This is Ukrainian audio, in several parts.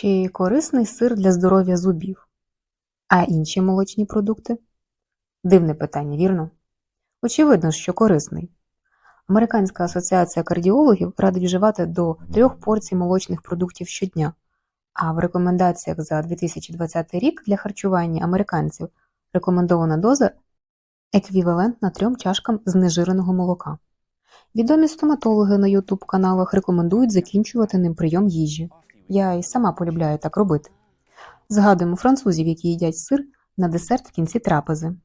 Чи корисний сир для здоров'я зубів? А інші молочні продукти? Дивне питання, вірно? Очевидно, що корисний. Американська асоціація кардіологів радить вживати до трьох порцій молочних продуктів щодня, а в рекомендаціях за 2020 рік для харчування американців рекомендована доза еквівалентна трьом чашкам знежиреного молока. Відомі стоматологи на YouTube каналах рекомендують закінчувати ним прийом їжі. Я і сама полюбляю так робити. Згадуємо французів, які їдять сир на десерт в кінці трапези.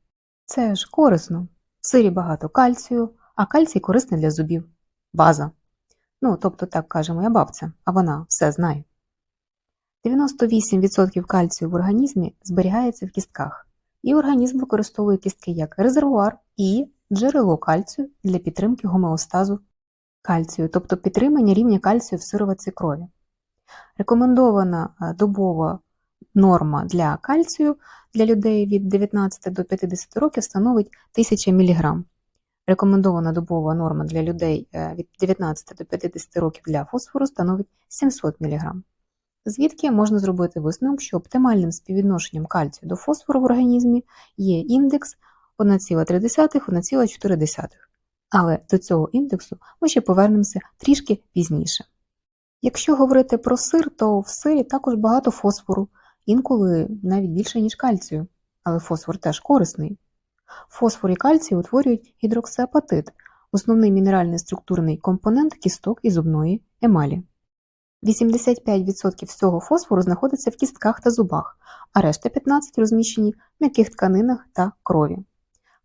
Це ж корисно. В сирі багато кальцію, а кальцій корисний для зубів. База. Ну, тобто так каже моя бабця, а вона все знає. 98% кальцію в організмі зберігається в кістках, і організм використовує кістки як резервуар і джерело кальцію для підтримки гомеостазу кальцію, тобто підтримання рівня кальцію в сироватці крові. Рекомендована е, добова норма для кальцію для людей від 19 до 50 років становить 1000 мг. Рекомендована добова норма для людей е, від 19 до 50 років для фосфору становить 700 мг. Звідки можна зробити висновок, що оптимальним співвідношенням кальцію до фосфору в організмі є індекс 1,3-1,4. Але до цього індексу ми ще повернемося трішки пізніше. Якщо говорити про сир, то в сирі також багато фосфору, інколи навіть більше, ніж кальцію, але фосфор теж корисний. Фосфор і кальцій утворюють гідроксиапатит, основний мінеральний структурний компонент кісток і зубної емалі. 85% всього фосфору знаходиться в кістках та зубах, а решта 15% розміщені в м'яких тканинах та крові.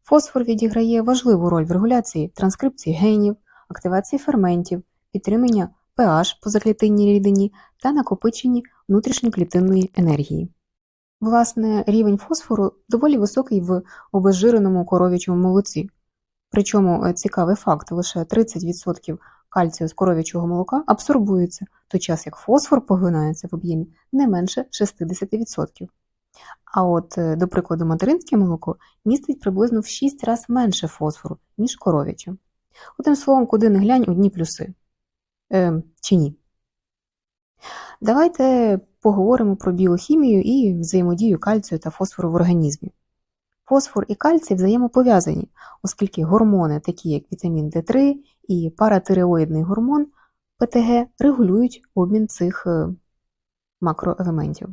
Фосфор відіграє важливу роль в регуляції транскрипції генів, активації ферментів, підтримання pH позаклітинній рідині та накопиченні внутрішньоклітинної енергії. Власне, рівень фосфору доволі високий в обезжиреному коров'ячому молоці. Причому е, цікавий факт, лише 30% кальцію з коров'ячого молока абсорбується, той час як фосфор поглинається в об'ємі не менше 60%. А от, е, до прикладу, материнське молоко містить приблизно в 6 разів менше фосфору, ніж коров'яче. Одним словом, куди не глянь одні плюси. Е, чи ні? Давайте поговоримо про біохімію і взаємодію кальцію та фосфору в організмі. Фосфор і кальцій взаємопов'язані, оскільки гормони, такі як вітамін D3 і паратиреоїдний гормон ПТГ, регулюють обмін цих е, макроелементів.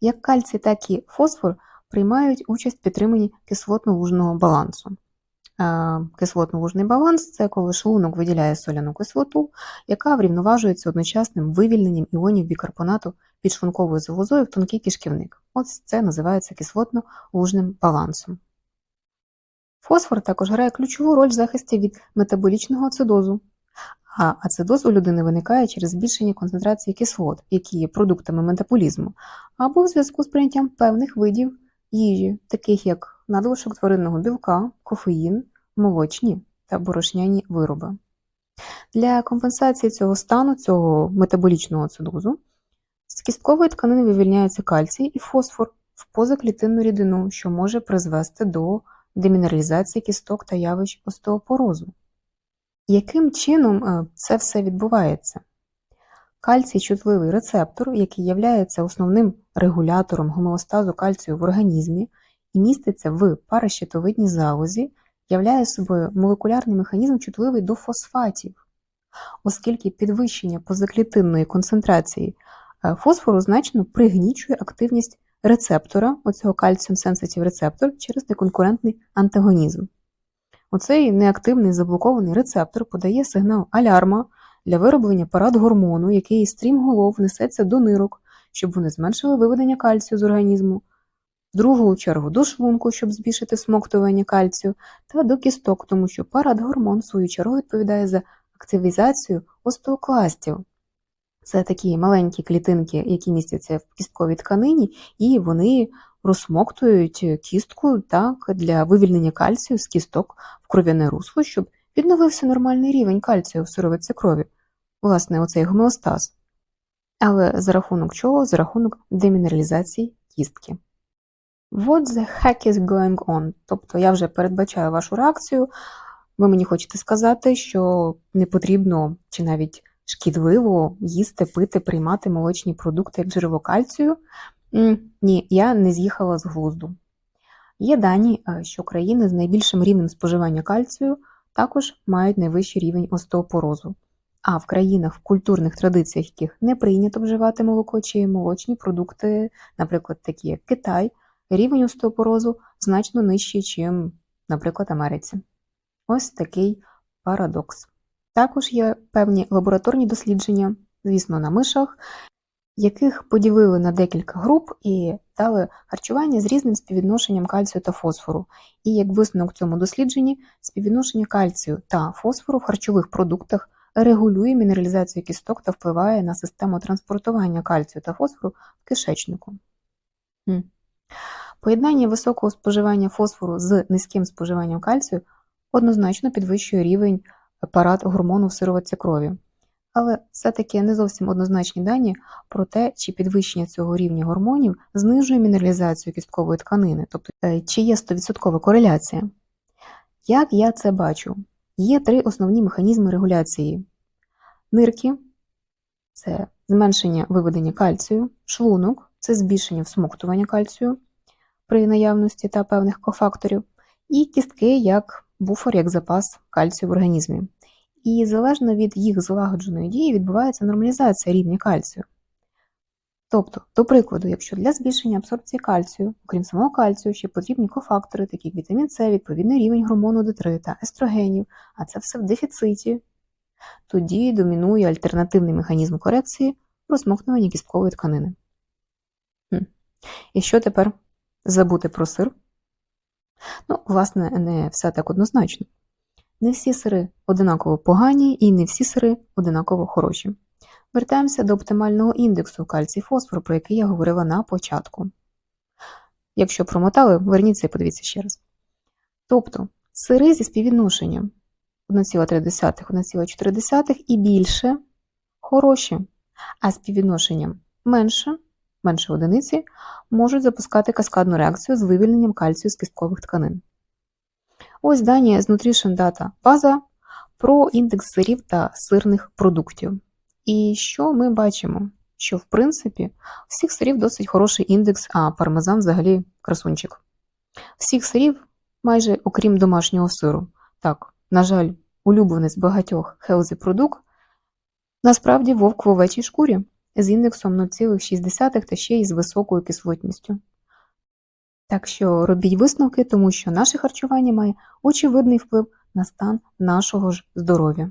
Як кальцій, так і фосфор приймають участь в підтриманні кислотно-лужного балансу. Кислотно-лужний баланс це коли шлунок виділяє соляну кислоту, яка врівноважується одночасним вивільненням іонів бікарбонату підшлунковою залозою в тонкий кишківник. Ось це називається кислотно-лужним балансом. Фосфор також грає ключову роль в захисті від метаболічного ацидозу. А ацидоз у людини виникає через збільшення концентрації кислот, які є продуктами метаболізму, або в зв'язку з прийняттям певних видів їжі, таких як надлишок тваринного білка, кофеїн, молочні та борошняні вироби. Для компенсації цього стану, цього метаболічного ацидозу, з кісткової тканини вивільняється кальцій і фосфор в позаклітинну рідину, що може призвести до демінералізації кісток та явищ остеопорозу. Яким чином е, це все відбувається? Кальцій чутливий рецептор, який є основним регулятором гомеостазу кальцію в організмі і міститься в паращитовидній залозі, являє собою молекулярний механізм чутливий до фосфатів, оскільки підвищення позаклітинної концентрації е, фосфору значно пригнічує активність рецептора, оцього кальціум sensitive рецептор через неконкурентний антагонізм. Оцей неактивний заблокований рецептор подає сигнал алярма для вироблення парадгормону, який стрімголов несеться до нирок, щоб вони зменшили виведення кальцію з організму, в другу чергу до шлунку, щоб збільшити смоктування кальцію, та до кісток, тому що парадгормон, в свою чергу, відповідає за активізацію остеокластів. Це такі маленькі клітинки, які містяться в кістковій тканині, і вони розсмоктують кістку так, для вивільнення кальцію з кісток в кров'яне русло, щоб відновився нормальний рівень кальцію в сировиці крові, власне, оцей гомеостаз. Але за рахунок чого? За рахунок демінералізації кістки. What the heck is going on? Тобто я вже передбачаю вашу реакцію. Ви мені хочете сказати, що не потрібно чи навіть шкідливо їсти, пити, приймати молочні продукти як джерело кальцію? Ні, я не з'їхала з глузду. Є дані, е, що країни з найбільшим рівнем споживання кальцію також мають найвищий рівень остеопорозу. А в країнах, в культурних традиціях, яких не прийнято вживати молоко чи молочні продукти, наприклад, такі як Китай, рівень остеопорозу значно нижчий, ніж, наприклад, Америці. Ось такий парадокс. Також є певні лабораторні дослідження, звісно, на мишах, яких поділили на декілька груп і дали харчування з різним співвідношенням кальцію та фосфору. І як висновок в цьому дослідженні, співвідношення кальцію та фосфору в харчових продуктах регулює мінералізацію кісток та впливає на систему транспортування кальцію та фосфору в кишечнику. Поєднання високого споживання фосфору з низьким споживанням кальцію однозначно підвищує рівень парад гормону в сироватці крові. Але все-таки не зовсім однозначні дані про те, чи підвищення цього рівня гормонів знижує мінералізацію кісткової тканини, тобто е, чи є 100% кореляція. Як я це бачу? Є три основні механізми регуляції: нирки це зменшення виведення кальцію, шлунок це збільшення всмоктування кальцію при наявності та певних кофакторів, і кістки як буфер, як запас кальцію в організмі. І залежно від їх злагодженої дії відбувається нормалізація рівня кальцію. Тобто, до прикладу, якщо для збільшення абсорбції кальцію, окрім самого кальцію, ще потрібні кофактори, такі як вітамін С, відповідний рівень гормону Д3 та естрогенів, а це все в дефіциті, тоді домінує альтернативний механізм корекції розмокнування кісткової тканини. Хм. І що тепер забути про сир? Ну, власне, не все так однозначно. Не всі сири одинаково погані і не всі сири одинаково хороші. Вертаємося до оптимального індексу кальцій фосфору, про який я говорила на початку. Якщо промотали, верніться і подивіться ще раз. Тобто сири зі співвідношенням 1,3, 1,4 і більше хороші, а співвідношенням менше, менше одиниці, можуть запускати каскадну реакцію з вивільненням кальцію з кісткових тканин. Ось дані з Nutrition Data база про індекс сирів та сирних продуктів. І що ми бачимо? Що, в принципі, всіх сирів досить хороший індекс, а пармезан взагалі красунчик. Всіх сирів, майже окрім домашнього сиру. Так, на жаль, улюбленець багатьох healthy продукт, насправді вовк в овечій шкурі з індексом 0,6 та ще й з високою кислотністю. Так що робіть висновки, тому що наше харчування має очевидний вплив на стан нашого ж здоров'я.